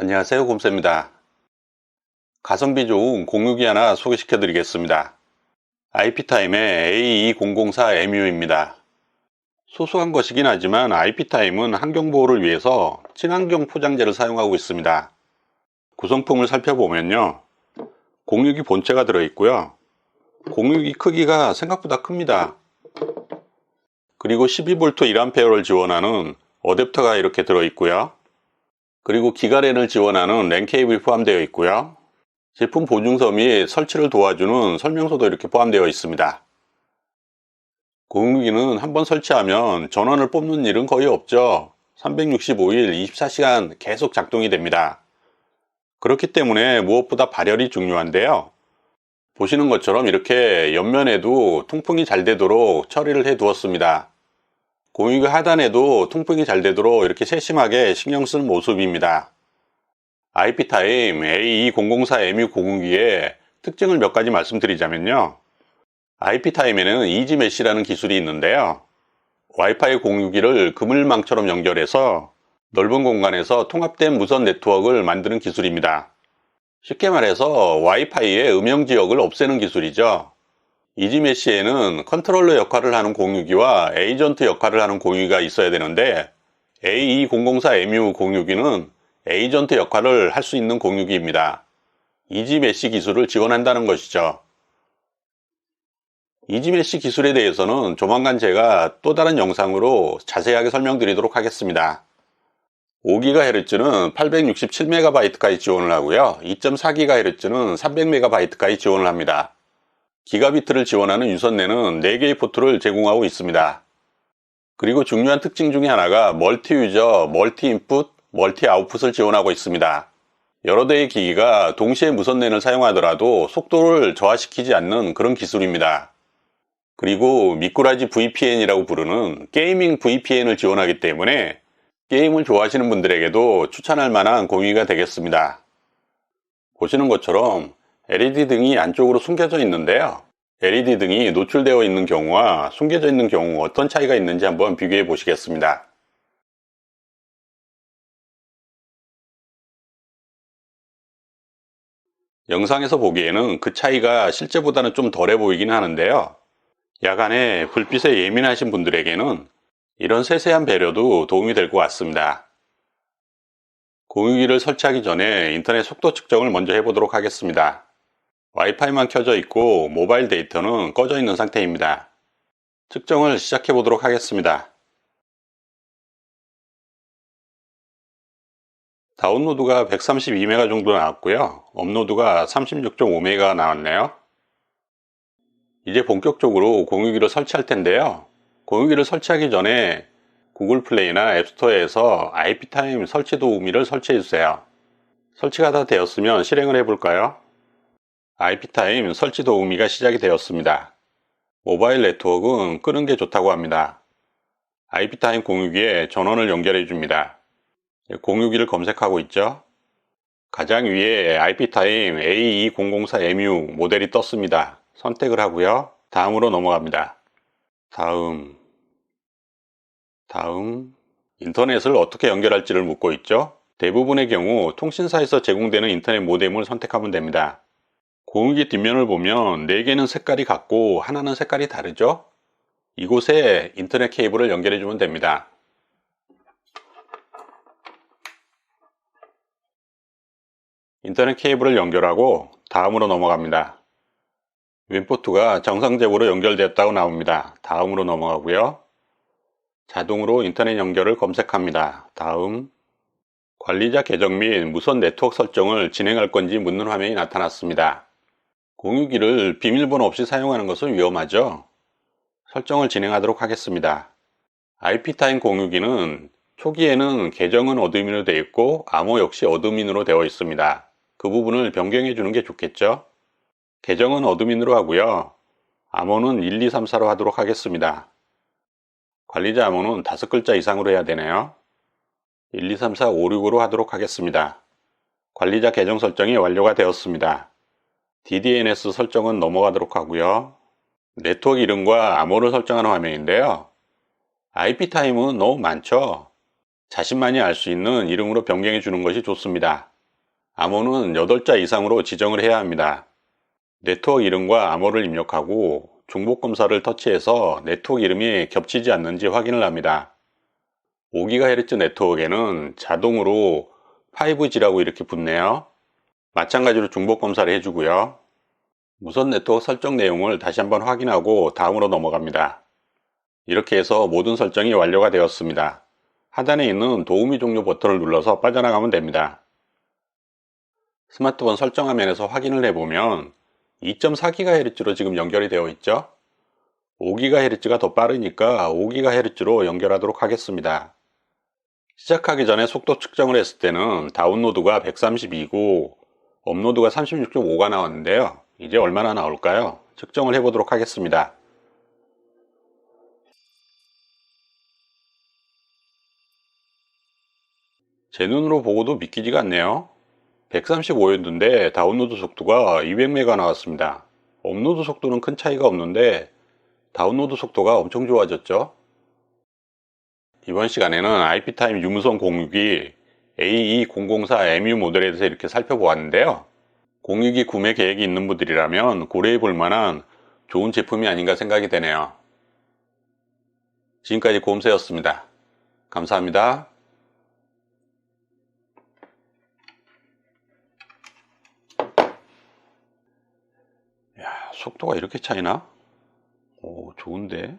안녕하세요 곰쌤입니다. 가성비 좋은 공유기 하나 소개시켜 드리겠습니다. IP타임의 A2004MU입니다. 소소한 것이긴 하지만 IP타임은 환경보호를 위해서 친환경 포장재를 사용하고 있습니다. 구성품을 살펴보면요. 공유기 본체가 들어있고요. 공유기 크기가 생각보다 큽니다. 그리고 12V 1A를 지원하는 어댑터가 이렇게 들어있고요 그리고 기가랜을 지원하는 랜 케이블이 포함되어 있고요. 제품 보증서 및 설치를 도와주는 설명서도 이렇게 포함되어 있습니다. 공유기는 한번 설치하면 전원을 뽑는 일은 거의 없죠. 365일 24시간 계속 작동이 됩니다. 그렇기 때문에 무엇보다 발열이 중요한데요. 보시는 것처럼 이렇게 옆면에도 통풍이 잘 되도록 처리를 해 두었습니다. 공유기 하단에도 통풍이 잘 되도록 이렇게 세심하게 신경 쓴 모습입니다. IP타임 A2004MU 공유기의 특징을 몇 가지 말씀드리자면요. IP타임에는 이지메시라는 기술이 있는데요. 와이파이 공유기를 그물망처럼 연결해서 넓은 공간에서 통합된 무선 네트워크를 만드는 기술입니다. 쉽게 말해서 와이파이의 음영 지역을 없애는 기술이죠. 이지메시에는 컨트롤러 역할을 하는 공유기와 에이전트 역할을 하는 공유기가 있어야 되는데 A2004MU 공유기는 에이전트 역할을 할 수 있는 공유기입니다. 이지메시 기술을 지원한다는 것이죠. 이지메시 기술에 대해서는 조만간 제가 또 다른 영상으로 자세하게 설명드리도록 하겠습니다. 5GHz는 867MB까지 지원을 하고요. 2.4GHz는 300MB까지 지원을 합니다. 기가비트를 지원하는 유선내는 4개의 포트를 제공하고 있습니다. 그리고 중요한 특징 중에 하나가 멀티 유저, 멀티 인풋, 멀티 아웃풋을 지원하고 있습니다. 여러 대의 기기가 동시에 무선랜을 사용하더라도 속도를 저하시키지 않는 그런 기술입니다. 그리고 미꾸라지 VPN이라고 부르는 게이밍 VPN을 지원하기 때문에 게임을 좋아하시는 분들에게도 추천할 만한 공유기가 되겠습니다. 보시는 것처럼 LED 등이 안쪽으로 숨겨져 있는데요. LED 등이 노출되어 있는 경우와 숨겨져 있는 경우 어떤 차이가 있는지 한번 비교해 보시겠습니다. 영상에서 보기에는 그 차이가 실제보다는 좀 덜해 보이긴 하는데요. 야간에 불빛에 예민하신 분들에게는 이런 세세한 배려도 도움이 될 것 같습니다. 공유기를 설치하기 전에 인터넷 속도 측정을 먼저 해보도록 하겠습니다. 와이파이만 켜져 있고 모바일 데이터는 꺼져 있는 상태입니다. 측정을 시작해 보도록 하겠습니다. 다운로드가 132메가 정도 나왔고요. 업로드가 36.5메가 나왔네요. 이제 본격적으로 공유기를 설치할 텐데요. 공유기를 설치하기 전에 구글 플레이나 앱스토어에서 IP타임 설치 도우미를 설치해 주세요. 설치가 다 되었으면 실행을 해 볼까요? IP타임 설치 도우미가 시작이 되었습니다. 모바일 네트워크는 끄는 게 좋다고 합니다. IP타임 공유기에 전원을 연결해 줍니다. 공유기를 검색하고 있죠. 가장 위에 IP타임 A2004MU 모델이 떴습니다. 선택을 하고요. 다음으로 넘어갑니다. 다음, 다음, 인터넷을 어떻게 연결할지를 묻고 있죠. 대부분의 경우 통신사에서 제공되는 인터넷 모뎀을 선택하면 됩니다. 공유기 뒷면을 보면 4개는 색깔이 같고 하나는 색깔이 다르죠? 이곳에 인터넷 케이블을 연결해 주면 됩니다. 인터넷 케이블을 연결하고 다음으로 넘어갑니다. 윈포트가 정상적으로 연결되었다고 나옵니다. 다음으로 넘어가고요. 자동으로 인터넷 연결을 검색합니다. 다음 관리자 계정 및 무선 네트워크 설정을 진행할 건지 묻는 화면이 나타났습니다. 공유기를 비밀번호 없이 사용하는 것은 위험하죠. 설정을 진행하도록 하겠습니다. IP타임 공유기는 초기에는 계정은 어드민으로 되어 있고 암호 역시 어드민으로 되어 있습니다. 그 부분을 변경해 주는 게 좋겠죠. 계정은 어드민으로 하고요. 암호는 1, 2, 3, 4로 하도록 하겠습니다. 관리자 암호는 5글자 이상으로 해야 되네요. 1, 2, 3, 4, 5, 6으로 하도록 하겠습니다. 관리자 계정 설정이 완료가 되었습니다. DDNS 설정은 넘어가도록 하고요. 네트워크 이름과 암호를 설정하는 화면인데요. IP타임은 너무 많죠? 자신만이 알 수 있는 이름으로 변경해 주는 것이 좋습니다. 암호는 8자 이상으로 지정을 해야 합니다. 네트워크 이름과 암호를 입력하고 중복 검사를 터치해서 네트워크 이름이 겹치지 않는지 확인을 합니다. 5GHz 네트워크에는 자동으로 5G라고 이렇게 붙네요. 마찬가지로 중복 검사를 해주고요. 무선 네트워크 설정 내용을 다시 한번 확인하고 다음으로 넘어갑니다. 이렇게 해서 모든 설정이 완료가 되었습니다. 하단에 있는 도우미 종료 버튼을 눌러서 빠져나가면 됩니다. 스마트폰 설정 화면에서 확인을 해보면 2.4GHz로 지금 연결이 되어 있죠. 5GHz가 더 빠르니까 5GHz로 연결하도록 하겠습니다. 시작하기 전에 속도 측정을 했을 때는 다운로드가 132고 업로드가 36.5가 나왔는데요. 이제 얼마나 나올까요? 측정을 해보도록 하겠습니다. 제 눈으로 보고도 믿기지가 않네요. 135였는데 다운로드 속도가 200메가 나왔습니다. 업로드 속도는 큰 차이가 없는데 다운로드 속도가 엄청 좋아졌죠. 이번 시간에는 IP타임 유무선 공유기 AE004MU 모델에 대해서 이렇게 살펴보았는데요. 공유기 구매 계획이 있는 분들이라면 고려해 볼 만한 좋은 제품이 아닌가 생각이 되네요. 지금까지 곰새였습니다. 감사합니다. 야, 속도가 이렇게 차이나? 오, 좋은데?